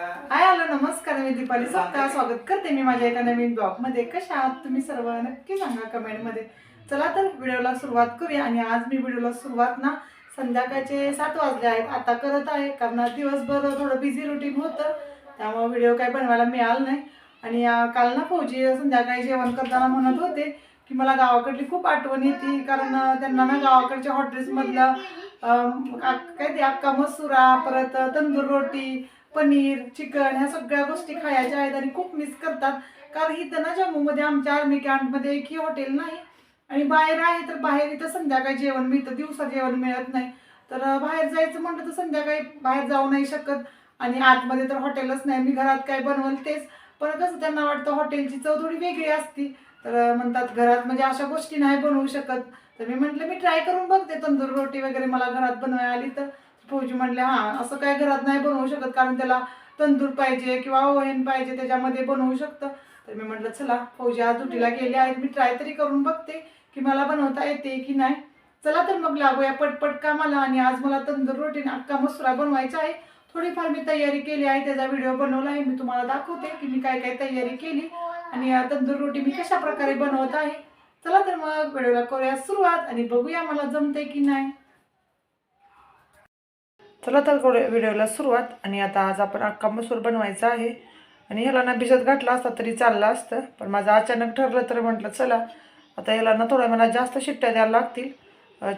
Hi hello नमस्कार मी दीपाली सप्ताह स्वागत करते मी माझ्या एका नवीन ब्लॉगमध्ये. कशा आहात तुम्ही सर्व? नक्की सांगा कमेंटमध्ये. चला तर व्हिडिओला सुरुवात करूया. आणि आज मी व्हिडिओला सुरुवात ना संध्याकाळचे सात वाजले आहेत. आता करत आहे कारण दिवसभर थोडं बिझी रुटीन होतं. त्यामुळे व्हिडिओ काय बनवायला मिळाला नाही. आणि काल ना फौजी संध्याकाळी जेवण करताना म्हणत होते की मला गावाकडली खूप आठवण येते. कारण त्यांना ना गावाकडच्या हॉटेल्समधलं काय ते अक्का मसुरा परत तंदूर रोटी पनीर चिकन ह्या सगळ्या गोष्टी खायच्या आहेत आणि खूप मिस करतात. कारण इथं ना जम्मूमध्ये आमच्या आर्मी कॅम्पमध्ये एकही हॉटेल नाही. आणि बाहेर आहे तर बाहेर इथं संध्याकाळी जेवण मिळतं दिवसा जेवण मिळत नाही. तर बाहेर जायचं म्हटलं तर संध्याकाळी बाहेर जाऊ नाही शकत. आणि आतमध्ये तर हॉटेलच नाही. मी घरात काय बनवल तेच. पण कसं त्यांना वाटतं हॉटेलची चव थोडी वेगळी असती. तर म्हणतात घरात म्हणजे अशा गोष्टी नाही बनवू शकत. तर मी म्हटलं मी ट्राय करून बघते तंदूर रोटी वगैरे मला घरात बनवायला आली तर. फौजी म्हणले हां असं काय घरात नाही बनवू शकत कारण त्याला तंदूर पाहिजे किंवा ओव्हन पाहिजे त्याच्यामध्ये बनवू शकतं. तर मी म्हटलं चला फौजी आज दुटीला गेले आहेत मी ट्राय तरी करून बघते की मला बनवता येते की नाही. चला तर मग लागूया पटपट कामाला आणि आज मला तंदूर रोटी अक्का मसुरा बनवायचा आहे. थोडीफार मी तयारी केली आहे त्याचा व्हिडिओ बनवला आहे मी तुम्हाला दाखवते की मी काय काय तयारी केली आणि तंदूर रोटी मी कशा प्रकारे बनवत आहे. चला तर मग व्हिडिओला करूया सुरुवात आणि बघूया मला जमते की नाही. चला तर व्हिडिओला सुरुवात. आणि आता आज आपण अक्का मसूर बनवायचा आहे. आणि ह्याला ना भिजत घातला असता तरी चाललं असतं. पण माझं अचानक ठरलं तर म्हटलं चला. आता ह्याला ना थोड्या मला जास्त शिट्ट्या द्यायला लागतील.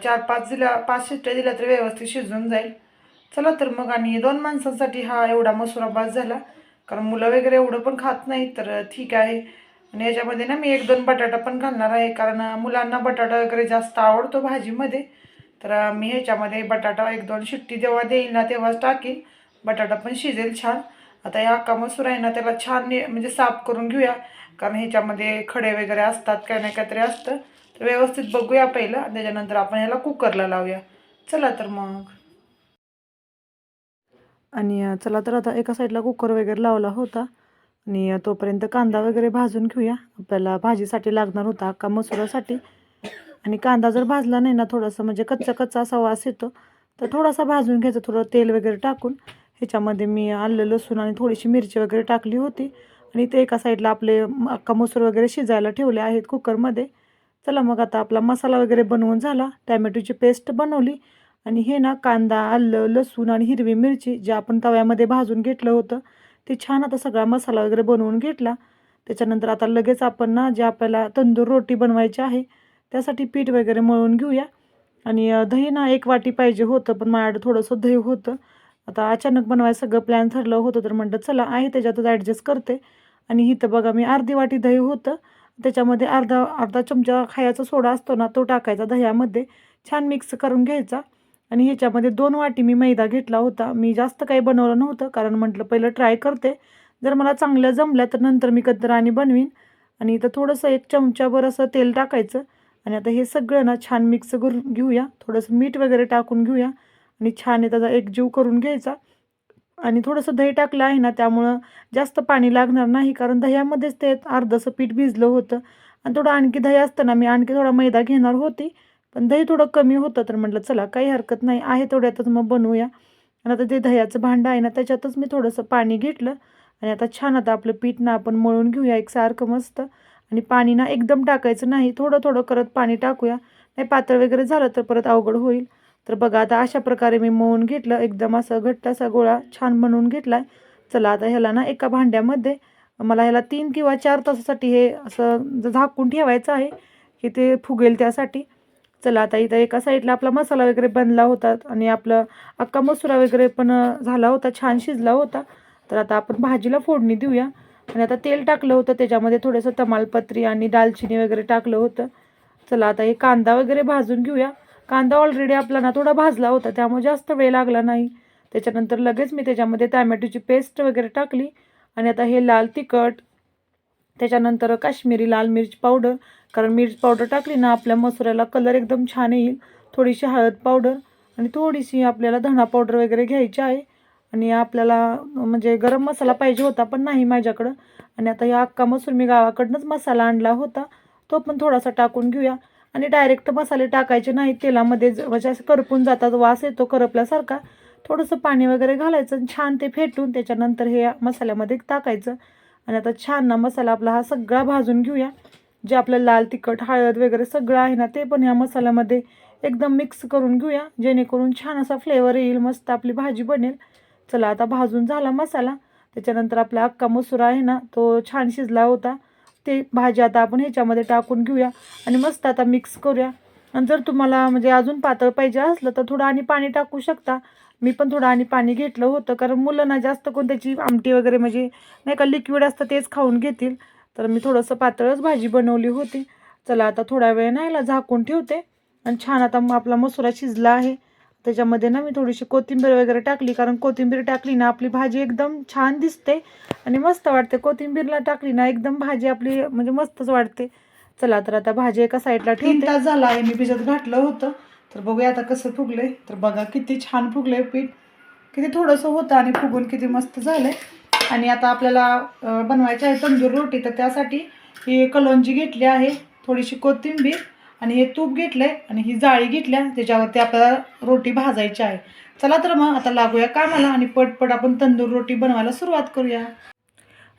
चार पाच दिल्या पाच शिट्ट्या दिल्या तर व्यवस्थित शिजून जाईल. चला तर मग आणि दोन माणसांसाठी हा एवढा मसुरा भात झाला. कारण मुलं वगैरे एवढं पण खात नाही तर ठीक आहे. आणि याच्यामध्ये ना मी एक दोन बटाटा पण घालणार आहे. कारण मुलांना बटाटा वगैरे जास्त आवडतो भाजीमध्ये. तर मी ह्याच्यामध्ये बटाटा एक दोन शिट्टी जेव्हा देईल ना तेव्हाच टाकीन. बटाटा पण शिजेल छान. आता या अक्का मसूर आहे ना त्याला छान म्हणजे साफ करून घेऊया. कारण ह्याच्यामध्ये खडे वगैरे असतात काय नाही काहीतरी असतं. तर व्यवस्थित बघूया पहिलं आणि त्याच्यानंतर आपण ह्याला कुकरला लावूया. चला तर मग. आणि चला तर आता एका साईडला कुकर वगैरे लावला होता. आणि तोपर्यंत कांदा वगैरे भाजून घेऊया. आपल्याला भाजीसाठी लागणार होता अक्का मसुरासाठी. आणि कांदा जर भाजला नाही ना थोडासा म्हणजे कच्चा कच्चा असा वास येतो तर थोडासा भाजून घ्यायचा थोडं तेल वगैरे टाकून. ह्याच्यामध्ये मी आलं लसूण आणि थोडीशी मिरची वगैरे टाकली होती. आणि ते एका साईडला आपले अक्का मसूर वगैरे शिजायला ठेवले आहेत कुकरमध्ये. चला मग आता आपला मसाला वगैरे बनवून झाला. टॅमॅटोची पेस्ट बनवली. आणि हे ना कांदा आलं लसूण आणि हिरवी मिरची जे आपण तव्यामध्ये भाजून घेतलं होतं ते छान आता सगळा मसाला वगैरे बनवून घेतला. त्याच्यानंतर आता लगेच आपण ना जे आपल्याला तंदूर रोटी बनवायची आहे त्यासाठी पीठ वगैरे मळून घेऊया. आणि दही ना एक वाटी पाहिजे होतं पण माझ्याकडे थोडंसं दही होतं. आता अचानक बनवायचं सगळं प्लॅन ठरलं होतं तर म्हणलं चला आहे त्याच्यातच ॲडजस्ट करते. आणि इथं बघा मी अर्धी वाटी दही होतं. त्याच्यामध्ये अर्धा अर्धा चमचा खायचा सोडा असतो ना तो टाकायचा दह्यामध्ये. छान मिक्स करून घ्यायचा. आणि ह्याच्यामध्ये दोन वाटी मी मैदा घेतला होता. मी जास्त काही बनवलं नव्हतं कारण म्हटलं पहिलं ट्राय करते. जर मला चांगलं जमलं तर नंतर मी कदराने आणि बनवीन. आणि इथं थोडंसं एक चमच्याभर असं तेल टाकायचं. आणि आता हे सगळं ना छान मिक्स करून घेऊया. थोडंसं मीठ वगैरे टाकून घेऊया. आणि छान आहे त्याचा एकजीव करून घ्यायचा. आणि थोडंसं दही टाकलं आहे ना त्यामुळं जास्त पाणी लागणार नाही कारण दह्यामध्येच ते अर्धंसं पीठ भिजलं होतं. आणि थोडं आणखी दही असतं ना मी आणखी थोडा मैदा घेणार होती. पण दही थोडं कमी होतं तर म्हटलं चला काही हरकत नाही आहे तेवढ्यातच मग बनवूया. आणि आता ते दह्याचं भांडं आहे ना त्याच्यातच मी थोडंसं पाणी घेतलं. आणि आता छान आता आपलं पीठ ना आपण मळून घेऊया एकसारखं मस्त. आणि पाणी ना एकदम टाकायचं नाही. थोडं थोडं करत पाणी टाकूया. नाही पातळ वगैरे झालं तर परत अवघड होईल. तर बघा आता अशा प्रकारे मी मळून घेतलं. एकदम असं घट्ट असा गोळा छान बनवून घेतला आहे चला आता ह्याला ना एका भांड्यामध्ये मला ह्याला तीन किंवा चार तासासाठी हे असं झाकून ठेवायचं आहे. की ते फुगेल त्यासाठी. चला आता इथं एका साईडला आपला मसाला वगैरे बनला होता आणि आपलं अक्का मसुरा वगैरे पण झाला होता. छान शिजला होता. तर आता आपण भाजीला फोडणी देऊया. आणि आता तेल टाकलं होतं त्याच्यामध्ये थोडंसं तमालपत्री आणि दालचिनी वगैरे टाकलं होतं. चला आता हे कांदा वगैरे भाजून घेऊया. कांदा ऑलरेडी आपला ना थोडा भाजला होता त्यामुळे जास्त वेळ लागला नाही. त्याच्यानंतर लगेच मी त्याच्यामध्ये टॅमॅटोची पेस्ट वगैरे टाकली. आणि आता हे लाल तिखट त्याच्यानंतर काश्मीरी लाल मिरची पावडर कारण मिरची पावडर टाकली ना आपल्या मसुऱ्याला कलर एकदम छान येईल. थोडीशी हळद पावडर आणि थोडीशी आपल्याला धणा पावडर वगैरे घ्यायची आहे. आणि आपल्याला म्हणजे गरम मसाला पाहिजे होता पण नाही माझ्याकडं. आणि आता या अक्का मसूर मी गावाकडनंच मसाला आणला होता. तो पण थोडासा टाकून घेऊया. आणि डायरेक्ट मसाले टाकायचे नाही तेलामध्ये म्हणजे असं करपून जातात वास येतो करपल्यासारखा. थोडंसं पाणी वगैरे घालायचं आणि छान ते फेटून त्याच्यानंतर हे मसाल्यामध्ये टाकायचं. आणि आता छान ना मसाला आपला हा सगळा भाजून घेऊया. जे आपलं लाल तिखट हळद वगैरे सगळं आहे ना ते पण ह्या मसाल्यामध्ये एकदम मिक्स करून घेऊया. जेणेकरून छान असा फ्लेवर येईल मस्त आपली भाजी बनेल. चला आता भाजून झाला मसाला. त्याच्यानंतर आपला अक्का मसुरा आहे ना तो छान शिजला होता. ते भाजी आता आपण ह्याच्यामध्ये टाकून घेऊया आणि मस्त आता मिक्स करूया. आणि जर तुम्हाला म्हणजे अजून पातळ पाहिजे असलं तर थोडं आणि पाणी टाकू शकता. मी पण थोडं आणि पाणी घेतलं होतं कारण मुलं ना जास्त कोण त्याची आमटी वगैरे म्हणजे नाही का लिक्विड असतं तेच खाऊन घेतील. तर मी थोडंसं पातळच भाजी बनवली होती. चला आता थोडा वेळ ना याला झाकून ठेवते. आणि छान आता आपला मसुरा शिजला आहे. त्याच्यामध्ये ना मी थोडीशी कोथिंबीर वगैरे टाकली कारण कोथिंबीर टाकली ना आपली भाजी एकदम छान दिसते आणि मस्त वाटते. कोथिंबीरला टाकली ना एकदम भाजी आपली म्हणजे मस्तच वाटते. चला तर आता भाजी एका साईडला तीन तास झाला आहे मी भिजत घातलं होतं. तर बघूया आता कसं फुगलंय. तर बघा किती छान फुगलंय पीठ. किती थोडंसं होतं आणि फुगून किती मस्त झालंय. आणि आता आपल्याला बनवायची आहे तंदूर रोटी तर त्यासाठी ही कलोंजी घेतली आहे. थोडीशी कोथिंबीर आणि हे तूप घेतलं आहे आणि ही जाळी घेतल्या त्याच्यावरती आपल्याला रोटी भाजायची आहे. चला तर मग आता लागूया कामाला आणि पटपट आपण तंदूर रोटी बनवायला सुरुवात करूया.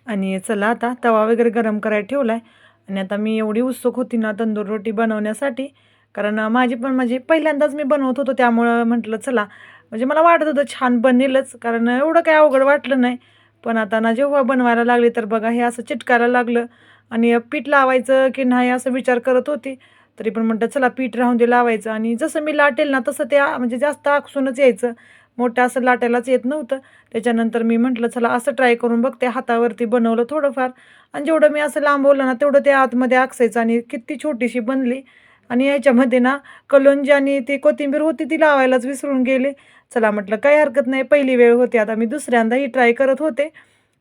आणि चला आता तवा वगैरे गरम करायला ठेवला आहे आणि आता मी एवढी उत्सुक होती ना तंदूर रोटी बनवण्यासाठी कारण माझी पण म्हणजे पहिल्यांदाच मी बनवत होतो त्यामुळं म्हटलं चला. म्हणजे मला वाटत होतं छान बनेलच कारण एवढं काय अवघड वाटलं नाही. पण आता ना जेव्हा बनवायला लागले तर बघा हे असं चिटकायला लागलं. आणि पीठ लावायचं की नाही असं विचार करत होती. तरी पण म्हणतात चला पीठ राहून दे लावायचं आणि जसं मी लाटेल ना तसं ते म्हणजे जास्त आकसूनच यायचं. मोठं असं लाटायलाच येत नव्हतं. त्याच्यानंतर मी म्हटलं चला असं ट्राय करून बघते हातावरती बनवलं थोडंफार. आणि जेवढं मी असं लांबवलं ना तेवढं ते आतमध्ये आकसायचं आणि किती छोटीशी बनली. आणि याच्यामध्ये ना कलोंजी आणि ती कोथिंबीर होती ती लावायलाच विसरून गेले. चला म्हटलं काही हरकत नाही पहिली वेळ होती. आता मी दुसऱ्यांदाही ट्राय करत होते.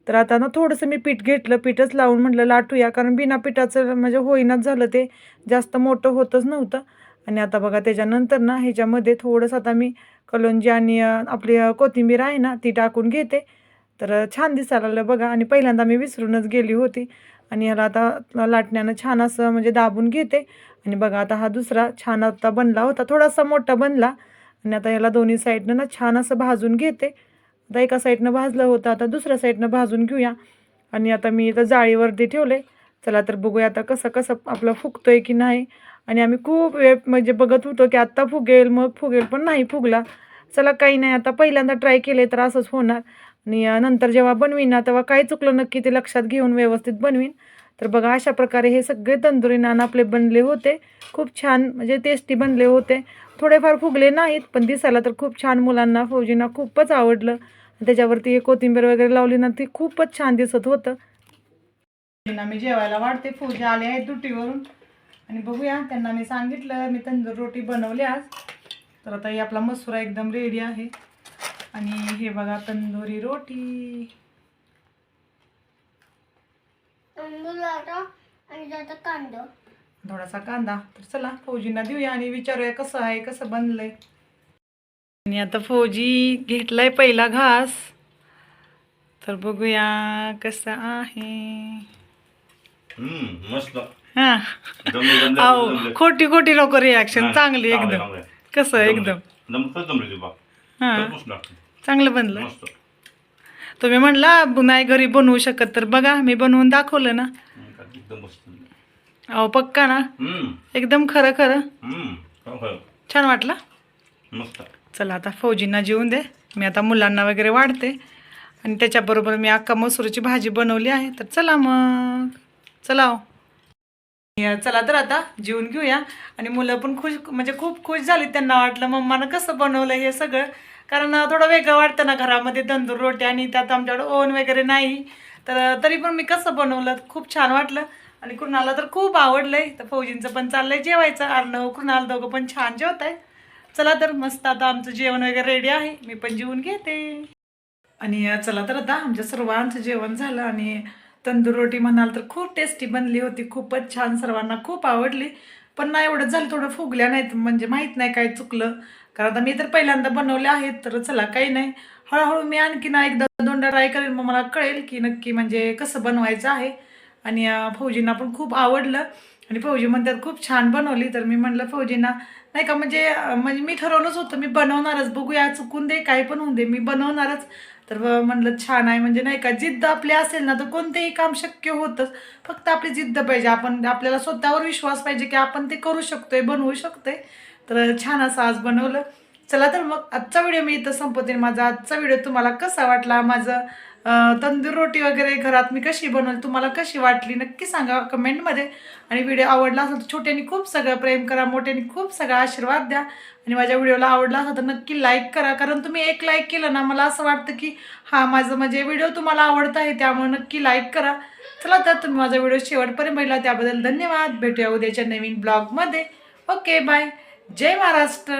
तर आता ना थोडंसं मी पीठ घेतलं पीठच लावून म्हटलं लाटूया. कारण बिना पिठाचं म्हणजे होईनाच झालं ते. जास्त मोठं होतच नव्हतं. आणि आता बघा त्याच्यानंतर ना ह्याच्यामध्ये थोडंसं आता मी कलोंजी आणि आपली कोथिंबीर आहे ना ती टाकून घेते. तर छान दिसायला लागलं बघा. आणि पहिल्यांदा मी विसरूनच गेली होती. आणि ह्याला आता लाटण्यानं छान असं म्हणजे दाबून घेते. आणि बघा आता हा दुसरा छान आता बनला होता. थोडासा मोठा बनला. आणि आता याला दोन्ही साईडनं ना छान असं भाजून घेते. आता एका साईडनं भाजलं होतं आता दुसऱ्या साईडनं भाजून घेऊया. आणि आता मी इथं जाळीवरती ठेवले चला तर बघूया आता कसं कसं आपलं फुगतोय की नाही. आणि आम्ही खूप वेळ म्हणजे बघत होतो की आत्ता फुगेल मग फुगेल पण नाही फुगला. चला काही नाही आता पहिल्यांदा ट्राय केले तर असंच होणार. आणि नंतर जेव्हा बनवीन ना तेव्हा काय चुकलं नक्की ते लक्षात घेऊन व्यवस्थित बनवीन. तर बघा अशा प्रकारे हे सगळे तंदुरी नान आपले बनले होते. खूप छान म्हणजे टेस्टी बनले होते. थोडेफार फुगले नाहीत पण दिसायला तर खूप छान मुलांना फौजींना खूपच आवडलं. त्याच्यावरती कोथिंबीर वगैरे लावली ना ती खूपच छान दिसत होतं. मी जेवायला वाढते. फौजी आले आहेत दुटीवरून. आणि बघूया त्यांना मी सांगितलं मी तंदूर रोटी बनवली आज. तर आता आपला मसुरा एकदम रेडी आहे. आणि हे बघा तंदुरी रोटी. तांदूळ लाटा आणि त्याचा कांदा. थोडासा कांदा. तर चला फौजींना देऊया आणि विचारूया कसं आहे कसं बनलंय. आणि आता फौजी घेतलाय पहिला घास. तर बघूया कसं आहे. हम्म मस्त. हा. खोटी खोटी लोक रिॲक्शन चांगली एकदम. कसं. एकदम. हा. चांगलं बनलं. मस्त तुम्ही म्हणला नाही घरी बनवू शकत तर बघा मी बनवून दाखवलं ना. अहो पक्का ना? एकदम खरं खरं. खरं, खरं. छान वाटलं? चला आता फौजींना जेवून दे. मी आता मुलांना वगैरे वाढते. आणि त्याच्याबरोबर मी अक्का मसूरची भाजी बनवली आहे. तर चला मग. चला हो. चला तर आता जेवून घेऊया. आणि मुलं पण खुश म्हणजे खूप खुश झाली त्यांना वाटलं मम्मानं कसं बनवलं हे सगळं? कारण थोडं वेगळं वाटतं ना घरामध्ये तंदूर रोटी आणि त्यात आमच्याकडे ओन वगैरे नाही. तर तरी पण मी कसं बनवलं खूप छान वाटलं. आणि कुणाला तर खूप आवडलंय. तर फौजींचं पण चाललंय जेवायचं. अर्णव कुणाला दोघं पण छान जेवत आहे चला तर मस्त आता आमचं जेवण वगैरे रेडी आहे. मी पण जेवून घेते. आणि चला तर आता आमच्या सर्वांचं जेवण झालं आणि तंदूर रोटी म्हणाल तर खूप टेस्टी बनली होती. खूपच छान सर्वांना खूप आवडली. पण नाही एवढंच झालं थोडं फुगल्या नाहीत. म्हणजे माहीत नाही काय चुकलं. कारण आता मी तर पहिल्यांदा बनवले आहेत तर चला काही नाही. हळूहळू मी आणखीन एकदा दोनदा ट्राय करेन मग मला कळेल की नक्की म्हणजे कसं बनवायचं आहे. आणि फौजींना पण खूप आवडलं. आणि फौजी म्हणतात खूप छान बनवली. तर मी म्हटलं फौजींना नाही का म्हणजे म्हणजे मी ठरवलंच होतं मी बनवणारच. बघूया चुकून दे काय पण होऊन दे मी बनवणारच. तर म्हणलं छान आहे. म्हणजे नाही का जिद्द आपली असेल ना तर कोणतेही काम शक्य होतंच. फक्त आपली जिद्द पाहिजे. आपण आपल्याला स्वतःवर विश्वास पाहिजे की आपण ते करू शकतोय बनवू शकतोय. तर छान असं आज बनवलं. चला तर मग आजचा व्हिडिओ मी इथं संपवते. माझा आजचा व्हिडिओ तुम्हाला कसा वाटला? माझं तंदूर रोटी वगैरे घरात मी कशी बनवली? तुम्हाला कशी वाटली? नक्की सांगा कमेंटमध्ये आणि व्हिडिओ आवडला असेल तर छोट्यांनी खूप सगळं प्रेम करा मोठ्यांनी खूप सगळा आशीर्वाद द्या. आणि माझ्या व्हिडिओला आवडला असेल तर नक्की लाईक करा. कारण तुम्ही एक लाईक केलं ना मला असं वाटतं की हा माझं म्हणजे व्हिडिओ तुम्हाला आवडत आहे त्यामुळे नक्की लाईक करा. चला तर तुम्ही माझा व्हिडिओ शेवटपर्यंत बघितला. त्याबद्दल धन्यवाद. भेटूया उद्याच्या नवीन ब्लॉगमध्ये ओके बाय जय महाराष्ट्र.